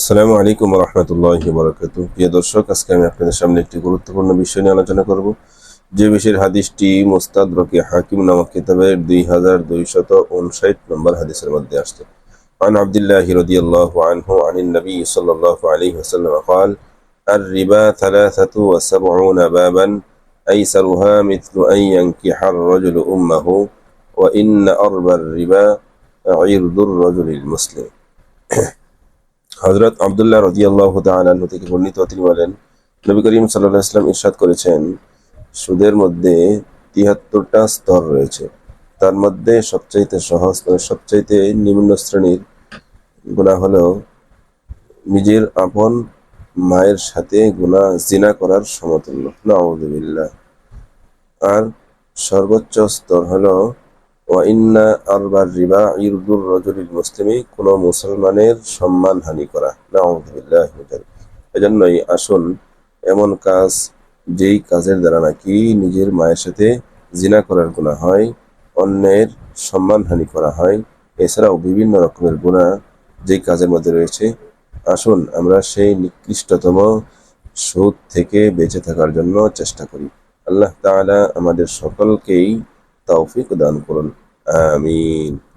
আসসালামু আলাইকুম রহমতুল্লাহ বরকাত প্রিয় দর্শক আজকে আমি আপনাদের সামনে একটি গুরুত্বপূর্ণ বিষয় নিয়ে আলোচনা করব যে বিষয়ের হাদিসটি মুস্তাদ রকি হাকিম নামক কিতাবের দুই হাজার দুইশত উনষাট নম্বর হাদিসের মধ্যে আসছে عن عبد الله رضي الله عنه عن النبي صلى الله عليه وسلم قال الربا ثلاثة وسبعون بابا أيسرها مثل أن ينكح الرجل أمه وإن أربى الربا عرض الرجل المسلم হজরত আবদুল্লাহ রদিয়াল্লাহ তালু থেকে বর্ণিত তিনি বলেন, নবী করিম সাল্লাহ ইসলাম ইরশাদ করেছেন, সুদের মধ্যে তিয়াত্তরটা স্তর রয়েছে। তার মধ্যে সবচাইতে সহজ মানে সবচাইতে নিম্ন শ্রেণির গুণা হলো নিজের আপন মায়ের সাথে গুণা জিনা করার সমতুল্য। নাউদুবিল্লাহ আর সর্বোচ্চ স্তর হলো ওয়াইন্না আরবার রিবা ইরদুর রজুলিল মুসলিমি কোন মুসলমানের সম্মান হানি করা নাউদুবিল্লাহ এজন্যই আসুন, এমন কাজ যেই কাজের দ্বারা নাকি নিজের মায়ের সাথে জিনা করার গুণা হয়, অন্যের সম্মান হানি করা হয়, এছাড়াও বিভিন্ন রকমের গুণা যেই কাজের মধ্যে রয়েছে। আসুন, আমরা সেই নিকৃষ্টতম সুদ থেকে বেঁচে থাকার জন্য চেষ্টা করি। আল্লাহ তাআলা আমাদের সকলকেই তৌফিক দান করুন। Amén.